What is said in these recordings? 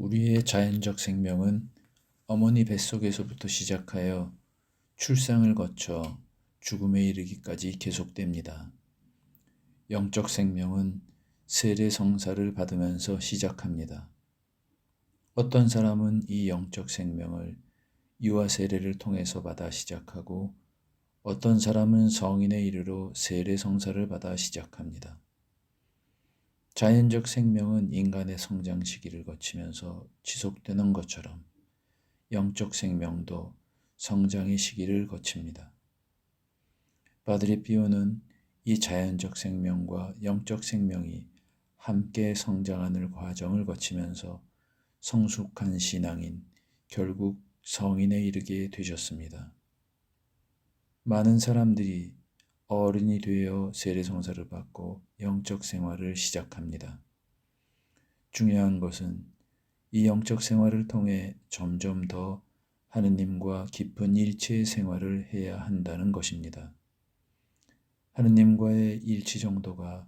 우리의 자연적 생명은 어머니 뱃속에서부터 시작하여 출생을 거쳐 죽음에 이르기까지 계속됩니다. 영적 생명은 세례 성사를 받으면서 시작합니다. 어떤 사람은 이 영적 생명을 유아 세례를 통해서 받아 시작하고 어떤 사람은 성인에 이르러 세례 성사를 받아 시작합니다. 자연적 생명은 인간의 성장 시기를 거치면서 지속되는 것처럼 영적 생명도 성장의 시기를 거칩니다. 바드리 피오는 이 자연적 생명과 영적 생명이 함께 성장하는 과정을 거치면서 성숙한 신앙인, 결국 성인에 이르게 되셨습니다. 많은 사람들이 어른이 되어 세례성사를 받고 영적 생활을 시작합니다. 중요한 것은 이 영적 생활을 통해 점점 더 하느님과 깊은 일체의 생활을 해야 한다는 것입니다. 하느님과의 일치 정도가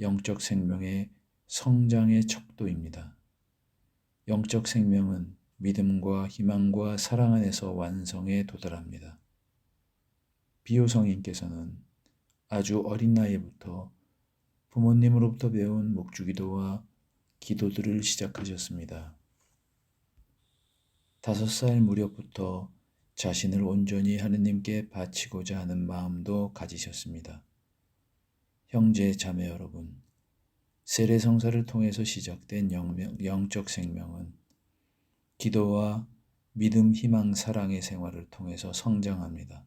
영적 생명의 성장의 척도입니다. 영적 생명은 믿음과 희망과 사랑 안에서 완성에 도달합니다. 비호성인께서는 아주 어린 나이부터 부모님으로부터 배운 목주기도와 기도들을 시작하셨습니다. 다섯 살 무렵부터 자신을 온전히 하느님께 바치고자 하는 마음도 가지셨습니다. 형제 자매 여러분, 세례 성사를 통해서 시작된 영적 생명은 기도와 믿음, 희망, 사랑의 생활을 통해서 성장합니다.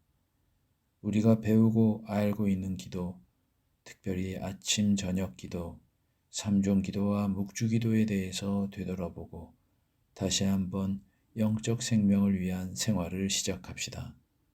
우리가 배우고 알고 있는 기도, 특별히 아침, 저녁 기도, 삼종 기도와 묵주 기도에 대해서 되돌아보고 다시 한번 영적 생명을 위한 생활을 시작합시다.